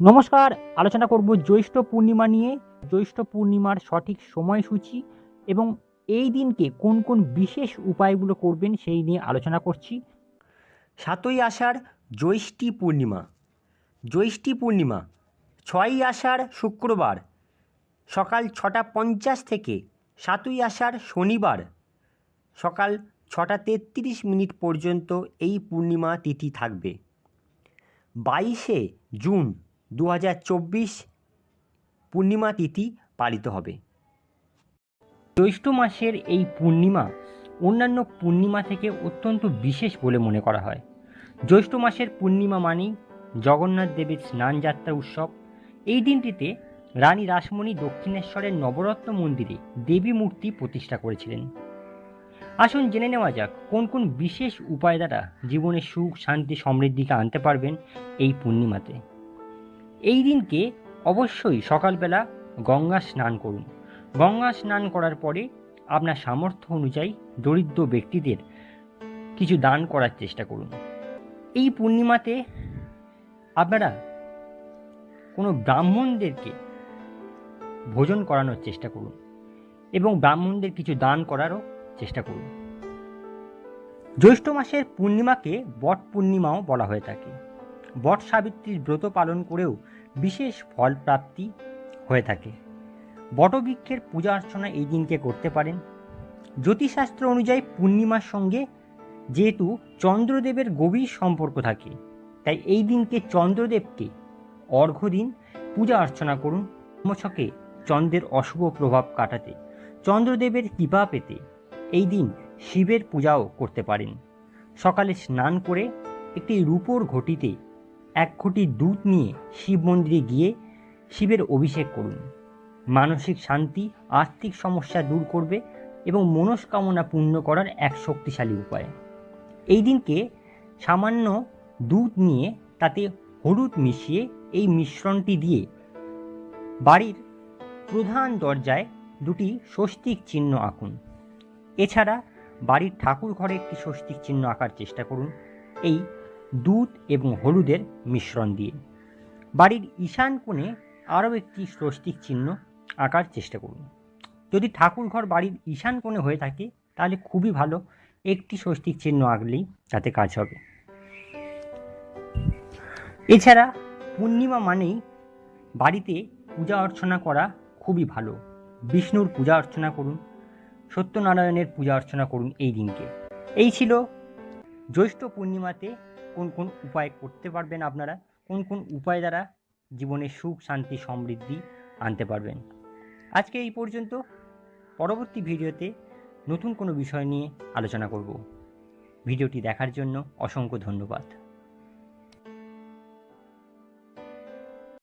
নমস্কার, আলোচনা করব জ্যৈষ্ঠ পূর্ণিমা নিয়ে। জ্যৈষ্ঠ পূর্ণিমার সঠিক সময়সূচি এবং এই দিনকে কোন কোন বিশেষ উপায়গুলো করবেন সেই নিয়ে আলোচনা করছি। সাতই আষাঢ়, জ্যৈষ্ঠী পূর্ণিমা। জ্যৈষ্ঠী পূর্ণিমা, ছয়ই আষাঢ়, শুক্রবার। সকাল ছটা পঞ্চাশ থেকে সাতই আষাঢ়, শনিবার। সকাল ছটা তেত্রিশ মিনিট পর্যন্ত এই পূর্ণিমা তিথি থাকবে। বাইশে জুন দু হাজার চব্বিশ পূর্ণিমা তিথি পালিত হবে। জ্যৈষ্ঠ মাসের এই পূর্ণিমা অন্যান্য পূর্ণিমা থেকে অত্যন্ত বিশেষ বলে মনে করা হয়। জ্যৈষ্ঠ মাসের পূর্ণিমা মানেই জগন্নাথ দেবের স্নান যাত্রা উৎসব। এই দিনটিতে রানী রাসমণি দক্ষিণেশ্বরের নবরত্ন মন্দিরে দেবী মূর্তি প্রতিষ্ঠা করেছিলেন। আসুন জেনে নেওয়া যাক, কোন কোন বিশেষ উপায় দ্বারা জীবনে সুখ, শান্তি, সমৃদ্ধিকে আনতে পারবেন এই পূর্ণিমাতে। এই দিনকে অবশ্যই সকালবেলা গঙ্গা স্নান করুন। গঙ্গা স্নান করার পরে আপনার সামর্থ্য অনুযায়ী দরিদ্র ব্যক্তিদের কিছু দান করার চেষ্টা করুন। এই পূর্ণিমাতে আপনারা কোনো ব্রাহ্মণদেরকে ভোজন করানোর চেষ্টা করুন এবং ব্রাহ্মণদের কিছু দান করারও চেষ্টা করুন। জ্যৈষ্ঠ মাসের পূর্ণিমাকে বট পূর্ণিমাও বলা হয়ে থাকে। বট সাবিত্রীর ব্রত পালন করেও বিশেষ ফল প্রাপ্তি হয়ে থাকে। বটবৃক্ষের পূজা অর্চনা এই দিনকে করতে পারেন। জ্যোতিষশাস্ত্র অনুযায়ী পূর্ণিমার সঙ্গে যেহেতু চন্দ্রদেবের গভীর সম্পর্ক থাকে, তাই এই দিনকে চন্দ্রদেবকে অর্ঘ্য দিন পূজা অর্চনা করুন। কর্মছকে চন্দ্রের অশুভ প্রভাব কাটাতে, চন্দ্রদেবের কৃপা পেতে এই দিন শিবের পূজাও করতে পারেন। সকালে স্নান করে একটি রূপোর ঘটিতে এক ঘটি দুধ নিয়ে শিব মন্দিরে গিয়ে শিবের অভিষেক করুন। মানসিক শান্তি, আর্থিক সমস্যা দূর করবে এবং মনস্কামনা পূর্ণ করার এক শক্তিশালী উপায়। এই দিনকে সামান্য দুধ নিয়ে তাতে হলুদ মিশিয়ে এই মিশ্রণটি দিয়ে বাড়ির প্রধান দরজায় দুটি স্বস্তিক চিহ্ন আঁকুন। এছাড়া বাড়ির ঠাকুর ঘরে একটি স্বস্তিক চিহ্ন আঁকার চেষ্টা করুন। এই দুধ এবং হলুদের মিশ্রণ দিয়ে। বাড়ির ঈশান কোণে আরও একটি স্বস্তিক চিহ্ন আঁকার চেষ্টা করুন। যদি ঠাকুর ঘর বাড়ির ঈশান কোণে হয়ে থাকে, তাহলে খুবই ভালো। একটি স্বস্তিক চিহ্ন আঁকলেই তাতে কাজ হবে। এছাড়া পূর্ণিমা মানেই বাড়িতে পূজা অর্চনা করা খুবই ভালো। বিষ্ণুর পূজা অর্চনা করুন, সত্যনারায়ণের পূজা অর্চনা করুন এই দিনকে। এই ছিল জ্যৈষ্ঠ পূর্ণিমাতে কোন কোন উপায় করতে পারবেন আপনারা? কোন কোন উপায় দ্বারা জীবনে সুখ, শান্তি, সমৃদ্ধি আনতে পারবেন? আজকে এই পর্যন্ত। পরবর্তী ভিডিওতে নতুন কোনো বিষয় নিয়ে আলোচনা করব। ভিডিওটি দেখার জন্য অসংখ্য ধন্যবাদ।